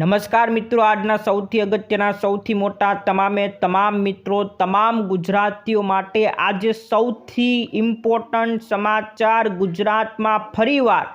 નમસ્કાર મિત્રો, આજના સૌથી અગત્યના, સૌથી મોટા, તમામે તમામ મિત્રો, તમામ ગુજરાતીઓ માટે આજે સૌથી ઇમ્પોર્ટન્ટ સમાચાર ગુજરાતમાં ફરીવાર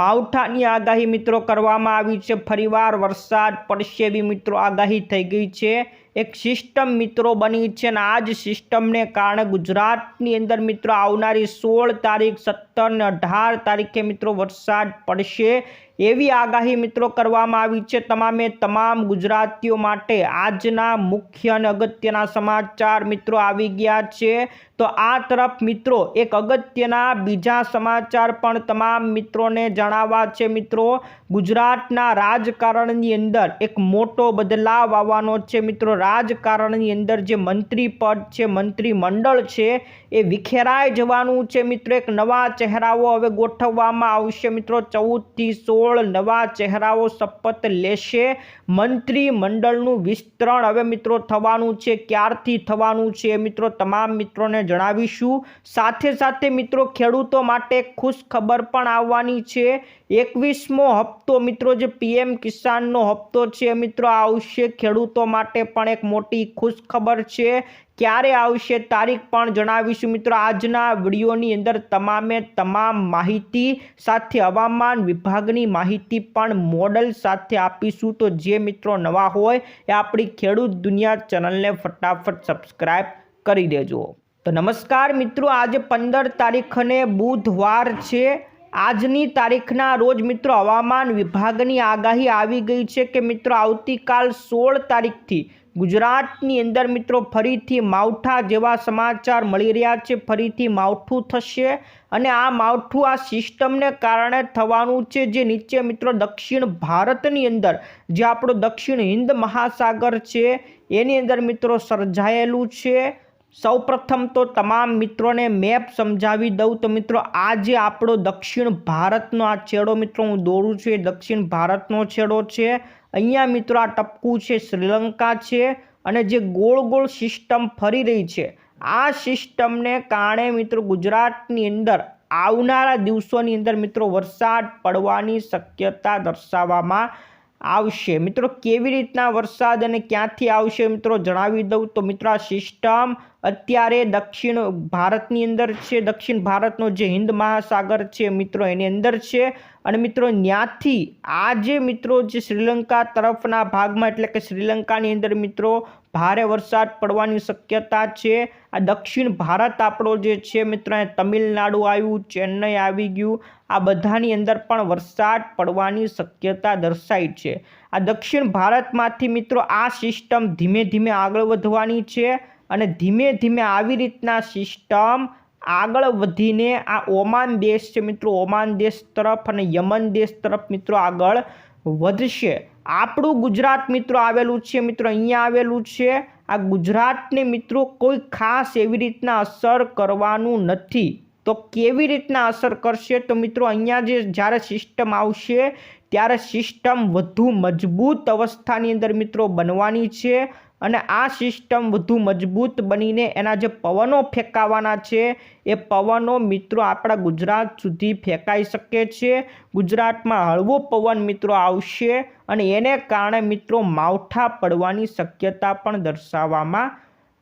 માવઠાની આગાહી મિત્રો કરવામાં આવી છે. ફરીવાર વરસાદ પડશે એવી મિત્રો આગાહી થઈ ગઈ છે. એક સિસ્ટમ મિત્રો બની છે અને આ જ સિસ્ટમને કારણે ગુજરાતની અંદર મિત્રો આવનારી સોળ તારીખ, સત્તર ને અઢાર તારીખે મિત્રો વરસાદ પડશે. એવી આગાહી મિત્રો કરવામાં આવી છે. તમામે તમામ ગુજરાતીઓ માટે આજના મુખ્ય અને અગત્યના સમાચાર મિત્રો આવી ગયા છે. તો આ તરફ મિત્રો એક અગત્યના બીજા સમાચાર પણ તમામ મિત્રોને જણાવવા છે મિત્રો. ગુજરાતના રાજકારણની અંદર એક મોટો બદલાવ આવવાનો છે મિત્રો. રાજકારણની અંદર જે મંત્રી પદ છે, મંત્રીમંડળ છે, એ વિખેરાઈ જવાનું છે મિત્રો. એક નવા ચહેરાઓ હવે ગોઠવવામાં આવશે. મિત્રો ચૌદથી સોળ નવા ચહેરાઓ શપથ લેશે. મંત્રીમંડળનું વિસ્તરણ હવે, મિત્રો, થવાનું છે. ક્યારથી થવાનું છે મિત્રો, તમામ મિત્રોને જણાવીશું. સાથે સાથે, મિત્રો, ખેડૂતો માટે ખુશ ખબર પણ આવવાની છે. એકવીસમો હપ્તો મિત્રો જે પીએમ કિસાનનો હપ્તો છે મિત્રો આવશે ખેડૂતો માટે પણ એક મોટી ખુશ ખબર છે. ક્યારે આવશે તારીખ પણ જણાવીશું મિત્રો. આજના વિડીયોની અંદર તમામે તમામ માહિતી સાથે, હવામાન વિભાગની માહિતી પણ મોડલ સાથે આપીશું. તો જે મિત્રો નવા હોય એ આપણી ખેડૂત દુનિયા ચેનલને ફટાફટ સબસ્ક્રાઈબ કરી દેજો. તો નમસ્કાર મિત્રો. આજે પંદર તારીખને બુધવાર છે. આજની તારીખના રોજ મિત્રો હવામાન વિભાગની આગાહી આવી ગઈ છે કે મિત્રો આવતીકાલ સોળ તારીખથી ગુજરાતની અંદર મિત્રો ફરીથી માવઠા જેવા સમાચાર મળી રહ્યા છે, ફરીથી માવઠું થશે અને આ માવઠું આ સિસ્ટમને કારણે થવાનું છે, જે નીચે મિત્રો દક્ષિણ ભારતની અંદર, જે આપણો દક્ષિણ હિન્દ મહાસાગર છે, એની અંદર મિત્રો સર્જાયેલું છે. સૌપ્રથમ તો તમામ મિત્રોને મેપ સમજાવી દઉં. તો મિત્રો આ જે આપણો દક્ષિણ ભારતનો આ છેડો મિત્રો, હું દોરું છું એ દક્ષિણ ભારતનો છેડો છે. અહીંયા મિત્રો આ ટપકું છે, શ્રીલંકા છે અને જે ગોળ ગોળ સિસ્ટમ ફરી રહી છે. આ સિસ્ટમને કારણે મિત્રો, ગુજરાતની અંદર આવનારા દિવસોની અંદર મિત્રો, વરસાદ પડવાની શક્યતા દર્શાવવામાં આવશે. મિત્રો, કેવી રીતના વરસાદ અને ક્યાંથી આવશે મિત્રો જણાવી દઉં. તો મિત્રો, આ સિસ્ટમ અત્યારે દક્ષિણ ભારતની અંદર છે. દક્ષિણ ભારતનો જે હિન્દ મહાસાગર છે, મિત્રો, એની અંદર છે. અને મિત્રો ત્યાંથી આ જે મિત્રો જે શ્રીલંકા તરફના ભાગમાં, એટલે કે શ્રીલંકાની અંદર મિત્રો, ભારે વરસાદ પડવાની શક્યતા છે. આ દક્ષિણ ભારત આપણો જે છે મિત્રો, એ તમિલનાડુ આવ્યું, ચેન્નઈ આવી ગયું. આ બધાની અંદર પણ વરસાદ પડવાની શક્યતા દર્શાઈ છે. આ દક્ષિણ ભારતમાંથી મિત્રો, આ સિસ્ટમ ધીમે ધીમે આગળ વધવાની છે અને ધીમે ધીમે આવી રીતના સિસ્ટમ આગળ વધીને આ ઓમાન દેશ છે મિત્રો, ઓમાન દેશ તરફ અને યમન દેશ તરફ મિત્રો આગળ વધશે. આપણું ગુજરાત મિત્રો આવેલું છે, મિત્રો અહીંયા આવેલું છે. આ ગુજરાતને મિત્રો કોઈ ખાસ એવી રીતના અસર કરવાનું નથી. તો કેવી રીતના અસર કરશે? તો મિત્રો અહીંયા જે જ્યારે સિસ્ટમ આવશે, ત્યારે સિસ્ટમ વધુ મજબૂત અવસ્થાની અંદર મિત્રો બનવાની છે. અને આ સિસ્ટમ વધુ મજબૂત બનીને એના જે પવનો ફેંકાવાના છે, એ પવનો મિત્રો આપણા ગુજરાત સુધી ફેંકાઈ શકે છે. ગુજરાતમાં હળવો પવન મિત્રો આવશે અને એને કારણે મિત્રો માવઠા પડવાની શક્યતા પણ દર્શાવવામાં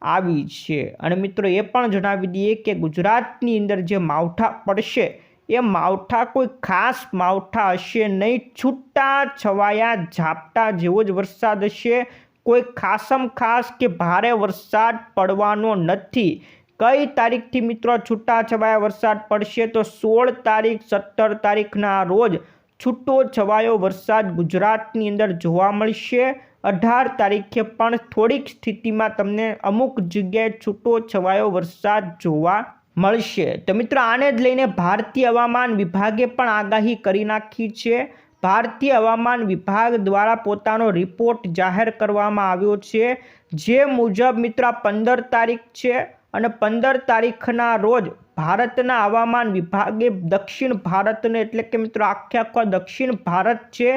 આવી છે. અને મિત્રો એ પણ જણાવી દઈએ કે ગુજરાતની અંદર જે માવઠા પડશે, એ માવઠા કોઈ ખાસ માવઠા હશે નહીં. છૂટા છવાયા ઝાપટા જેવો જ વરસાદ હશે. કોઈ ખાસમ ખાસ કે ભારે વરસાદ પડવાનો નથી. કઈ તારીખથી મિત્રો છૂટા છવાયા વરસાદ પડશે તો સોળ તારીખ, સત્તર તારીખના રોજ છૂટો છવાયો વરસાદ ગુજરાતની અંદર જોવા મળશે. અઢાર તારીખે પણ થોડીક સ્થિતિમાં તમને અમુક જગ્યાએ છૂટો છવાયો વરસાદ જોવા મળશે. તો મિત્રો આને જ લઈને ભારતીય હવામાન વિભાગે પણ આગાહી કરી નાખી છે. ભારતીય હવામાન વિભાગ દ્વારા પોતાનો રિપોર્ટ જાહેર કરવામાં આવ્યો છે, જે મુજબ મિત્ર પંદર તારીખ છે અને પંદર તારીખના રોજ ભારતના હવામાન વિભાગે દક્ષિણ ભારતને એટલે કે મિત્રો આખે આખો દક્ષિણ ભારત છે,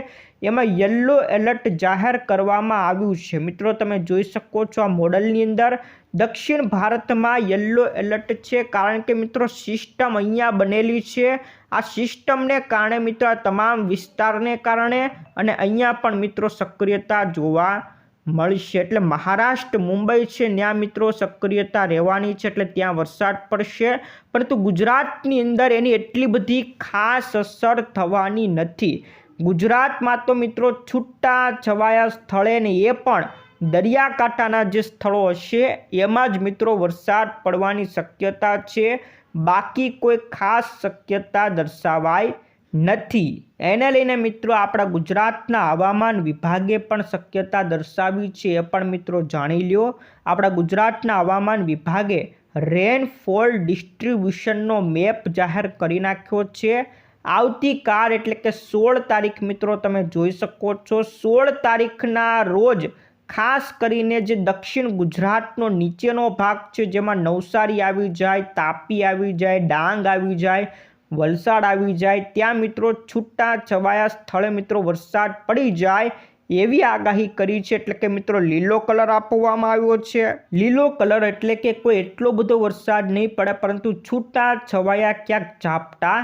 એમાં યલો એલર્ટ જાહેર કરવામાં આવ્યું છે. મિત્રો તમે જોઈ શકો છો આ મોડલની અંદર દક્ષિણ ભારતમાં યલો એલર્ટ છે, કારણ કે મિત્રો સિસ્ટમ અહીંયા બનેલી છે આ સિસ્ટમને કારણે મિત્રો તમામ વિસ્તારને કારણે અને અહીંયા પણ મિત્રો સક્રિયતા જોવા મળશે. એટલે મહારાષ્ટ્ર, મુંબઈ છે, ત્યાં મિત્રો સક્રિયતા રહેવાની છે, એટલે ત્યાં વરસાદ પડશે. પરંતુ ગુજરાતની અંદર એની એટલી બધી ખાસ અસર થવાની નથી. ગુજરાતમાં તો મિત્રો છૂટા છવાયા સ્થળે ને એ પણ દરિયાકાંઠાના જે સ્થળો હશે, એમાં જ મિત્રો વરસાદ પડવાની શક્યતા છે. બાકી કોઈ ખાસ શક્યતા દર્શાવાય નથી. એને લઈને મિત્રો આપણા ગુજરાતના હવામાન વિભાગે પણ શક્યતા દર્શાવી છે એ પણ મિત્રો જાણી લ્યો. આપણા ગુજરાતના હવામાન વિભાગે રેનફોલ ડિસ્ટ્રીબ્યુશનનો મેપ જાહેર કરી નાખ્યો છે. આવતીકાલ એટલે કે સોળ તારીખ મિત્રો તમે જોઈ શકો છો. સોળ તારીખના રોજ ખાસ કરીને જે દક્ષિણ ગુજરાતનો નીચેનો ભાગ છે, જેમાં નવસારી આવી જાય, તાપી આવી જાય, ડાંગ આવી જાય, વલસાડ આવી જાય, ત્યાં મિત્રો છૂટા છવાયા સ્થળે મિત્રો વરસાદ પડી જાય એવી આગાહી કરી છે, એટલે કે મિત્રો લીલો કલર આપવામાં આવ્યો છે. લીલો કલર એટલે કે કોઈ એટલો બધો વરસાદ નહીં પડે, પરંતુ છૂટા છવાયા ક્યાંક ઝાપટા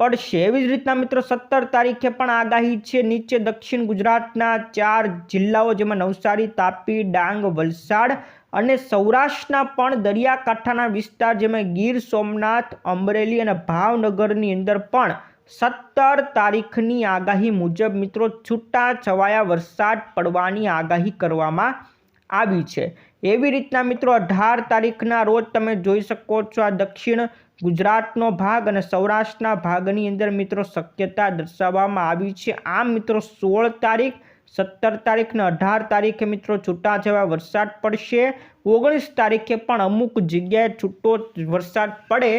પડશે. એવી જ રીતના મિત્રો સત્તર તારીખે પણ આગાહી છે. નીચે દક્ષિણ ગુજરાતના ચાર જિલ્લાઓ જેમાં નવસારી, તાપી, ડાંગ, વલસાડ અને સૌરાષ્ટ્રના પણ દરિયાકાંઠાના વિસ્તાર જેમાં ગીર સોમનાથ, અમરેલી અને ભાવનગરની અંદર પણ સત્તર તારીખની આગાહી મુજબ મિત્રો છૂટા છવાયા વરસાદ પડવાની આગાહી કરવામાં આવી છે. એવી રીતના મિત્રો અઢાર તારીખના રોજ તમે જોઈ શકો છો આ દક્ષિણ ગુજરાતનો ભાગ અને સૌરાષ્ટ્રના ભાગની અંદર મિત્રો શક્યતા દર્શાવવામાં આવી છે. આમ મિત્રો સોળ તારીખ, સત્તર તારીખ અને અઢાર તારીખે મિત્રો છૂટાછવાયા વરસાદ પડશે. ઓગણીસ તારીખે પણ અમુક જગ્યાએ છૂટો વરસાદ પડે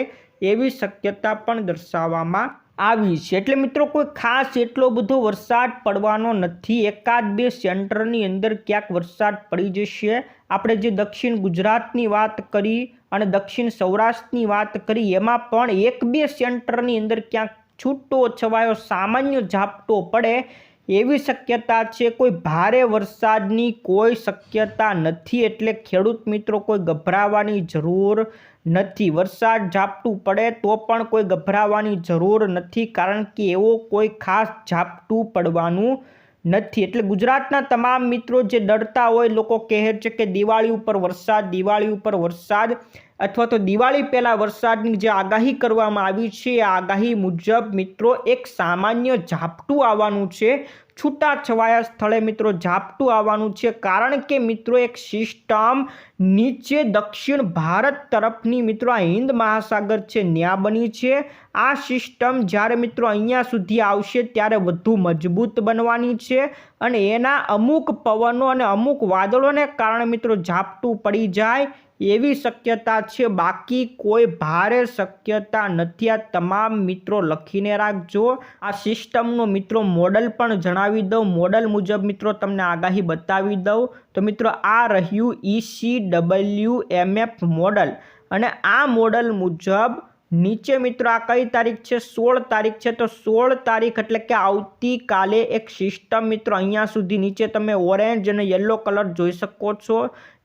એવી શક્યતા પણ દર્શાવવામાં આવી છે. એટલે મિત્રો કોઈ ખાસ એટલો બધો વરસાદ પડવાનો નથી. એકાદ બે સેન્ટરની અંદર ક્યાંક વરસાદ પડી જશે. આપણે જે દક્ષિણ ગુજરાતની વાત કરી અને દક્ષિણ સૌરાષ્ટ્રની વાત કરી, એમાં પણ એક બે સેન્ટરની અંદર ક્યાંક છૂટો છવાયો સામાન્ય ઝાપટો પડે એવી શક્યતા છે. કોઈ ભારે વરસાદની કોઈ શક્યતા નથી એટલે ખેડૂત મિત્રો કોઈ ગભરાવાની જરૂર નથી. વરસાદ ઝાપટું પડે તો પણ કોઈ ગભરાવાની જરૂર નથી, કારણ કે એવો કોઈ ખાસ ઝાપટું પડવાનું નથી. એટલે ગુજરાતના તમામ મિત્રો જે ડરતા હોય, લોકો કહે છે કે દિવાળી ઉપર વરસાદ, દિવાળી ઉપર વરસાદ, અથવા તો દિવાળી પહેલાં વરસાદની જે આગાહી કરવામાં આવી છે, એ આગાહી મુજબ મિત્રો એક સામાન્ય ઝાપટું આવવાનું છે. છૂટા છવાયા સ્થળે મિત્રો ઝાપટું આવવાનું છે. કારણ કે મિત્રો એક સિસ્ટમ નીચે દક્ષિણ ભારત તરફની મિત્રો આ હિન્દ મહાસાગર છે, ન્યા બની છે. આ સિસ્ટમ જ્યારે મિત્રો અહીંયા સુધી આવશે ત્યારે વધુ મજબૂત બનવાની છે અને એના અમુક પવનો અને અમુક વાદળોને કારણે મિત્રો ઝાપટું પડી જાય. એવી શક્યતા છે, બાકી કોઈ ભારે શક્યતા નથી. આ તમામ મિત્રો લખીને રાખજો. આ સિસ્ટમનું મિત્રો મોડલ પણ જણાવી દઉં. મોડલ મુજબ મિત્રો તમને આગાહી બતાવી દઉં. તો મિત્રો, આ રહ્યું ઈસી ડબલ્યુ એમએફ મોડલ. અને આ મોડલ મુજબ નીચે મિત્રો આ કઈ તારીખ છે? સોળ તારીખ છે. તો સોળ તારીખ એટલે કે આવતીકાલે એક સિસ્ટમ મિત્રો અહીંયા સુધી નીચે તમે ઓરેન્જ અને યલો કલર જોઈ શકો છો.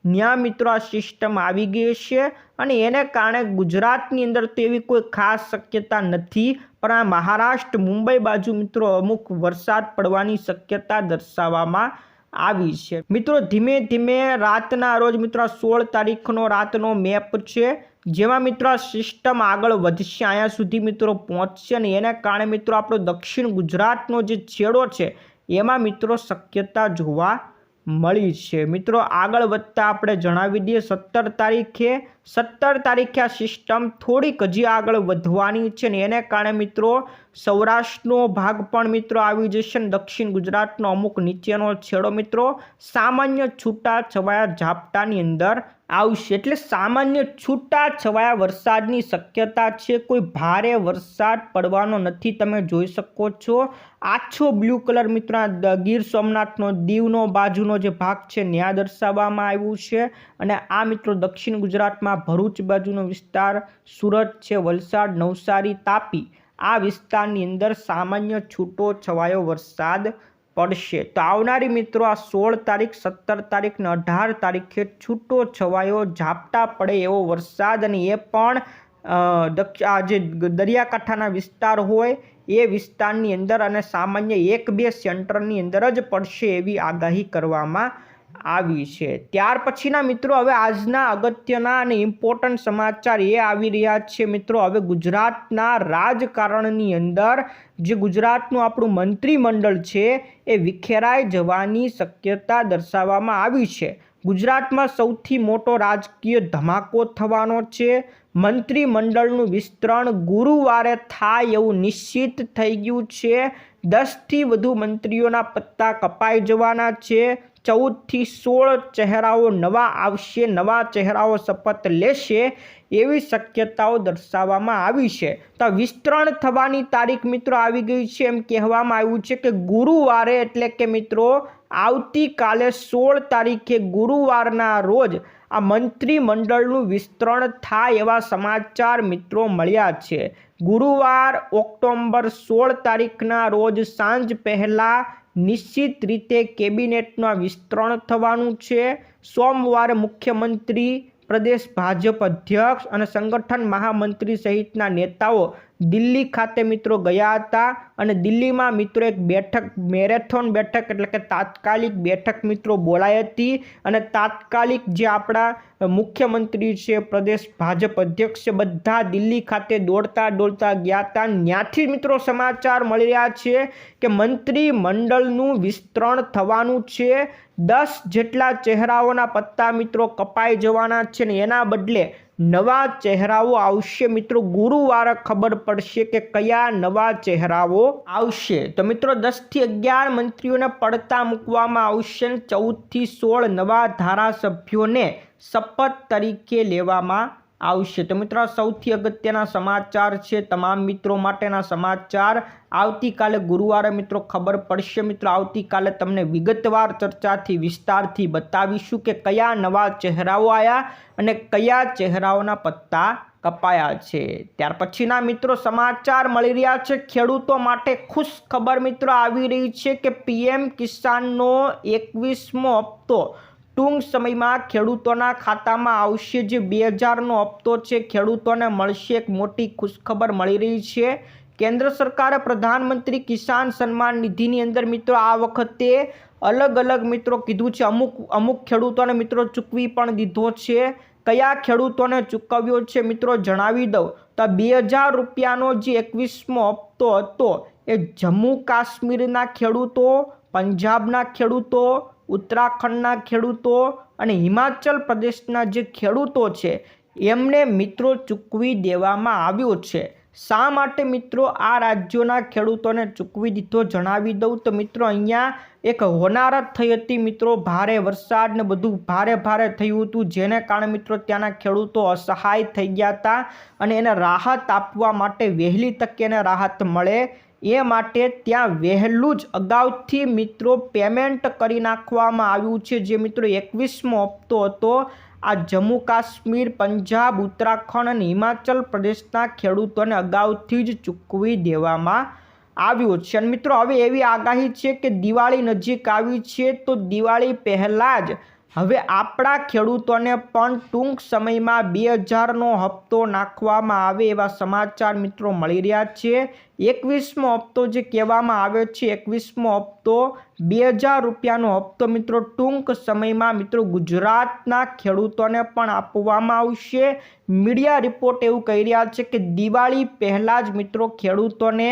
ત્યાં મિત્રો આ સિસ્ટમ આવી ગઈ છે અને એને કારણે ગુજરાતની અંદર તો એવી કોઈ ખાસ શક્યતા નથી, પણ આ મહારાષ્ટ્ર, મુંબઈ બાજુ મિત્રો અમુક વરસાદ પડવાની શક્યતા દર્શાવવામાં આવી છે. મિત્રો ધીમે ધીમે રાતના રોજ મિત્રો સોળ તારીખનો રાતનો મેપ છે. જેમાં મિત્રો આ સિસ્ટમ આગળ વધશે. અહીંયા સુધી મિત્રો પહોંચશે અને એને કારણે મિત્રો આપણો દક્ષિણ ગુજરાતનો જે છેડો છે, એમાં મિત્રો શક્યતા જોવા મળી છે. મિત્રો આગળ વધતા આપણે જણાવી દઈએ, સત્તર તારીખે સત્તર તારીખે આ સિસ્ટમ થોડીક હજી આગળ વધવાની છે ને એને કારણે મિત્રો સૌરાષ્ટ્રનો ભાગ પણ મિત્રો આવી જશે ને દક્ષિણ ગુજરાતનો અમુક નીચેનો છેડો મિત્રો સામાન્ય છૂટા છવાયા ઝાપટાની અંદર આવશે. એટલે સામાન્ય છૂટાછવાયા વરસાદની શક્યતા છે. કોઈ ભારે વરસાદ પડવાનો નથી. તમે જોઈ શકો છો. આછો બ્લુ કલર મિત્રો ગીર સોમનાથનો દીવનો બાજુનો જે ભાગ છે ત્યાં દર્શાવવામાં આવ્યું છે. અને આ મિત્રો, દક્ષિણ ગુજરાતમાં ભરૂચ બાજુનો વિસ્તાર, સુરત છે, વલસાડ, નવસારી, તાપી. આ વિસ્તારની અંદર સામાન્ય છૂટો છવાયો વરસાદ પડશે. તો આવનારી મિત્રો આ સોળ તારીખ, સત્તર તારીખ ને અઢાર તારીખે છૂટો છવાયો ઝાપટા પડે એવો વરસાદ અને એ પણ આ જે દરિયાકાંઠાના વિસ્તાર હોય એ વિસ્તારની અંદર અને સામાન્ય એક બે સેન્ટરની અંદર જ પડશે એવી આગાહી કરવામાં આવી છે. ત્યાર પછીના મિત્રો હવે આજના અગત્યના અને ઇમ્પોર્ટન્ટ સમાચાર એ આવી રહ્યા છે મિત્રો. હવે ગુજરાતના રાજકારણની અંદર જે ગુજરાતનું આપણું મંત્રીમંડળ છે એ વિખેરાઈ જવાની શક્યતા દર્શાવવામાં આવી છે. ગુજરાતમાં સૌથી મોટો રાજકીય ધમાકો થવાનો છે. મંત્રીમંડળનું વિસ્તરણ ગુરુવારે થાય એવું નિશ્ચિત થઈ ગયું છે. દસથી વધુ મંત્રીઓના પત્તા કપાઈ જવાના છે. ચૌદથી સોળ ચહેરાઓ નવા આવશે, નવા ચહેરાઓ શપથ લેશે એવી શક્યતાઓ દર્શાવવામાં આવી છે. તો વિસ્તરણ થવાની તારીખ મિત્રો આવી ગઈ છે એમ કહેવામાં આવ્યું છે કે ગુરુવારે એટલે કે મિત્રો આવતીકાલે સોળ તારીખે ગુરુવારના રોજ આ મંત્રીમંડળનું વિસ્તરણ થાય એવા સમાચાર મિત્રો મળ્યા છે. ગુરુવાર ઓક્ટોબર સોળ તારીખના રોજ સાંજ પહેલાં નિશ્ચિત રીતે કેબિનેટના વિસ્તરણ થવાનું છે. સોમવારે મુખ્યમંત્રી પ્રદેશ ભાજપ અધ્યક્ષ અને સંગઠન મહામંત્રી સહિતના નેતાઓ દિલ્હી ખાતે મિત્રો ગયા હતા અને દિલ્હીમાં મિત્રો એક બેઠક, મેરેથોન બેઠક એટલે કે તાત્કાલિક બેઠક મિત્રો બોલાઈ હતી અને તાત્કાલિક જે આપણા મુખ્યમંત્રી છે, પ્રદેશ ભાજપ અધ્યક્ષ છે, બધા દિલ્હી ખાતે દોડતા દોડતા ગયા હતા. ત્યાંથી મિત્રો સમાચાર મળી રહ્યા છે કે મંત્રી મંડળનું વિસ્તરણ થવાનું છે દસ જેટલા ચહેરાઓના પત્તા મિત્રો કપાઈ જવાના છે ને એના બદલે નવા ચહેરાઓ આવશે. મિત્રો, ગુરુવારે ખબર પડશે કે કયા નવા ચહેરાઓ આવશે. તો મિત્રો દસથી અગિયાર મંત્રીઓને પડતા મૂકવામાં આવશે ચૌદથી સોળ નવા ધારાસભ્યોને શપથ તરીકે લેવામાં આવશે. તો મિત્રો સૌથી અગત્યના સમાચાર છે. તમામ મિત્રો માટેના સમાચાર. આવતીકાલે ગુરુવારે મિત્રો ખબર પડશે. મિત્રો, આવતીકાલે તમને વિગતવાર ચર્ચાથી, વિસ્તારથી બતાવીશું કે કયા નવા ચહેરાઓ આવ્યા અને કયા ચહેરાઓના પત્તા કપાયા છે. ત્યાર પછીના મિત્રો, સમાચાર મળી રહ્યા છે. ખેડૂતો માટે ખુશ ખબર મિત્રો આવી રહી છે કે પીએમ કિસાનનો એકવીસમો હપ્તો ટૂંક સમયમાં ખેડૂતોના ખાતામાં આવશે જે બે હજારનો હપ્તો છે. ખેડૂતોને મળશે એક મોટી ખુશખબર મળી રહી છે. કેન્દ્ર સરકારે પ્રધાનમંત્રી કિસાન સન્માન નિધિની અંદર મિત્રો આ વખતે અલગ અલગ મિત્રો કીધું છે. અમુક અમુક ખેડૂતોને મિત્રો ચૂકવી પણ દીધો છે. કયા ખેડૂતોને ચૂકવ્યો છે મિત્રો જણાવી દઉં. તો બે હજાર રૂપિયાનો જે એકવીસમો હપ્તો હતો એ જમ્મુ કાશ્મીરના ખેડૂતો પંજાબના ખેડૂતો, ઉત્તરાખંડના ખેડૂતો અને હિમાચલ પ્રદેશના જે ખેડૂતો છે, એમને મિત્રો ચૂકવી દેવામાં આવ્યો છે. શા માટે મિત્રો આ રાજ્યોના ખેડૂતોને ચૂકવી દીધો જણાવી દઉં? તો મિત્રો અહીંયા એક હોનારત થઈ હતી. મિત્રો ભારે વરસાદ ને બધું ભારે ભારે થયું હતું, જેને કારણે મિત્રો ત્યાંના ખેડૂતો અસહાય થઈ ગયા હતા અને એને રાહત આપવા માટે વહેલી તકે એને રાહત મળે એ માટે ત્યાં વહેલું જ અગાઉથી મિત્રો પેમેન્ટ કરી નાખવામાં આવ્યું છે. જે મિત્રો એકવીસમો હપ્તો હતો, આ જમ્મુ કાશ્મીર, પંજાબ, ઉત્તરાખંડ અને હિમાચલ પ્રદેશના ખેડૂતોને અગાઉથી જ ચૂકવી દેવામાં આવ્યો છે. અને મિત્રો, હવે એવી આગાહી છે કે દિવાળી નજીક આવી છે, તો દિવાળી પહેલાં જ હવે આપણા ખેડૂતોને પણ ટૂંક સમયમાં બે હજારનો હપ્તો નાખવામાં આવે એવા સમાચાર મિત્રો મળી રહ્યા છે. એકવીસમો હપ્તો જે કહેવામાં આવે છે, એકવીસમો હપ્તો બે હજાર રૂપિયાનો હપ્તો મિત્રો ટૂંક સમયમાં મિત્રો ગુજરાતના ખેડૂતોને પણ આપવામાં આવશે. મીડિયા રિપોર્ટ એવું કહી રહ્યા છે કે દિવાળી પહેલાં જ મિત્રો ખેડૂતોને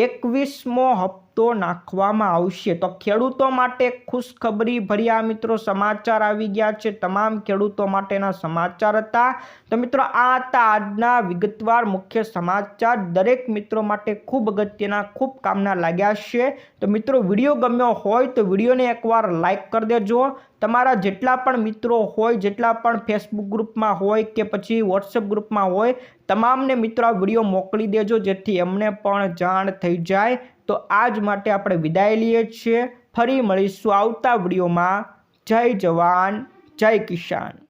એકવીસમો હપ્તો નાખવામાં આવશે. તો ખેડૂતો માટે ખુશખબરી ભર્યા મિત્રો, સમાચાર આવી ગયા છે. તમામ ખેડૂતો માટેના સમાચાર હતા. તો મિત્રો, આ હતા આજના વિગતવાર મુખ્ય સમાચાર. દરેક મિત્રો માટે ખૂબ અગત્યના, ખૂબ કામના લાગ્યા છે. તો મિત્રો, વીડિયો ગમ્યો હોય તો વિડીયોને એકવાર લાઈક કરી દેજો. તમારા જેટલા પણ મિત્રો હોય, જેટલા પણ ફેસબુક ગ્રુપમાં હોય કે પછી વોટ્સએપ ગ્રુપમાં હોય, તમામને મિત્રો આ વીડિયો મોકલી દેજો, જેથી એમને પણ જાણ થઈ જાય. તો આજ માટે આપણે વિદાય લઈએ છીએ. ફરી મળીશું આવતા વિડીયોમાં. જય જવાન, જય કિસાન.